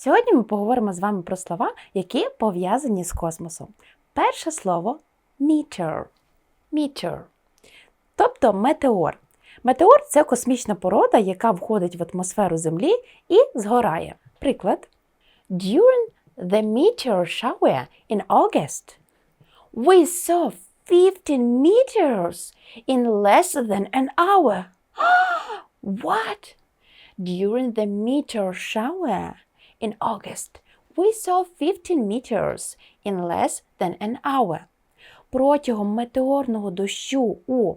Сьогодні ми поговоримо з вами про слова, які пов'язані з космосом. Перше слово meteor. Meteor. Тобто метеор. Метеор це космічна порода, яка входить в атмосферу Землі і згорає. Приклад. During the meteor shower in August, we saw 15 meteors in less than an hour. what? During the meteor shower in August, we saw 15 meteors in less than an hour. Протягом метеорного дощу у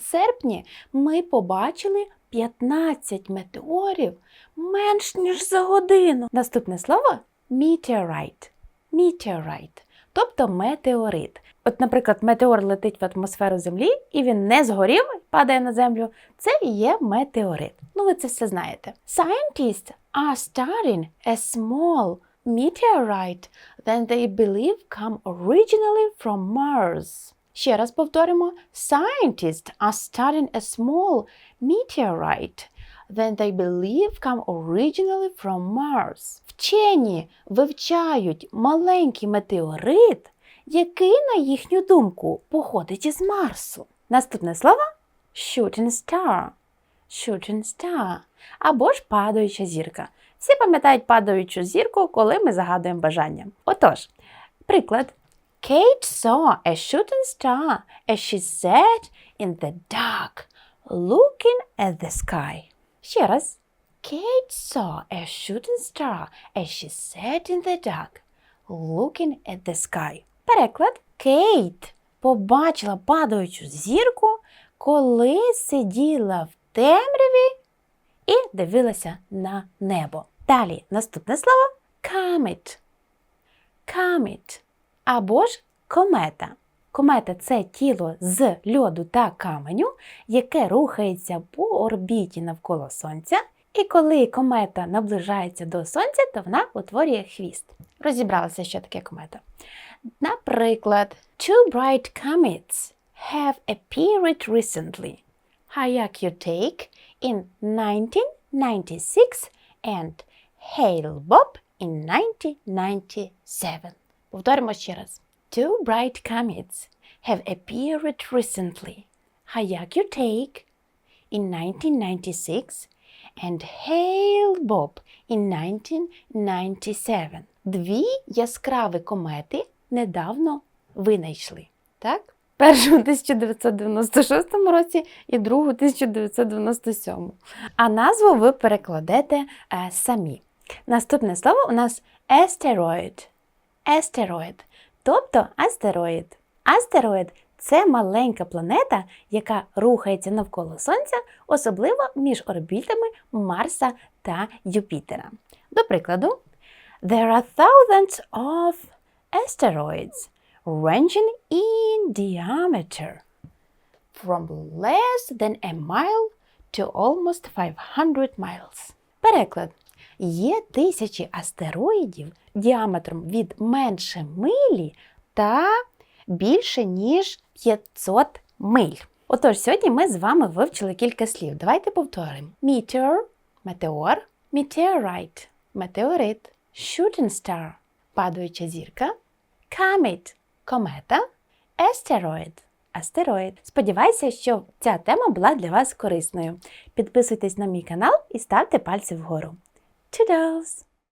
серпні ми побачили 15 метеорів менш ніж за годину. Наступне слово meteorite. Meteorite, тобто метеорит. От, наприклад, метеор летить в атмосферу Землі і він не згорів, падає на землю. Це і є метеорит. Ну, ви це все знаєте. Scientists are studying a small meteorite that they believe come originally from Mars. Ще раз повторимо. Scientists are studying a small meteorite that they believe come originally from Mars. Вчені вивчають маленький метеорит, який, на їхню думку, походить із Марсу. Наступне слово shooting star. Shooting star. Або ж падаюча зірка. Всі пам'ятають падаючу зірку, коли ми загадуємо бажання. Отож, приклад. Kate saw a shooting star as she sat in the dark, looking at the sky. Ще раз. Kate saw a shooting star as she sat in the dark, looking at the sky. Переклад. Кейт побачила падаючу зірку, коли сиділа в темряві і дивилася на небо. Далі наступне слово comet. Comet або ж комета. Комета це тіло з льоду та каменю, яке рухається по орбіті навколо Сонця. І коли комета наближається до Сонця, то вона утворює хвіст. Розібралася, що таке комета. Наприклад, two bright comets have appeared recently. Hayek take in 1996 and Hale-Bopp in 1997. Повторимо ще раз. Two bright comets have appeared recently. Hayek take in 1996 and Hale-Bopp in 1997. Дві яскраві комети недавно винайшли. Так? Першу у 1996 році і другу у 1997. А назву ви перекладете е, самі. Наступне слово у нас астероїд. Астероїд, тобто астероїд. Астероїд це маленька планета, яка рухається навколо Сонця, особливо між орбітами Марса та Юпітера. До прикладу, there are thousands of asteroids ranging in diameter from less than a mile to almost 500 miles. Переклад. Є тисячі астероїдів діаметром від менше милі та більше, ніж 500 миль. Отож, сьогодні ми з вами вивчили кілька слів. Давайте повторимо: Meteor – метеор, meteorite – метеорит, shooting star – падаюча зірка, comet – комета, asteroid – астероїд. Сподіваюся, що ця тема була для вас корисною. Підписуйтесь на мій канал і ставте пальці вгору. Toodles!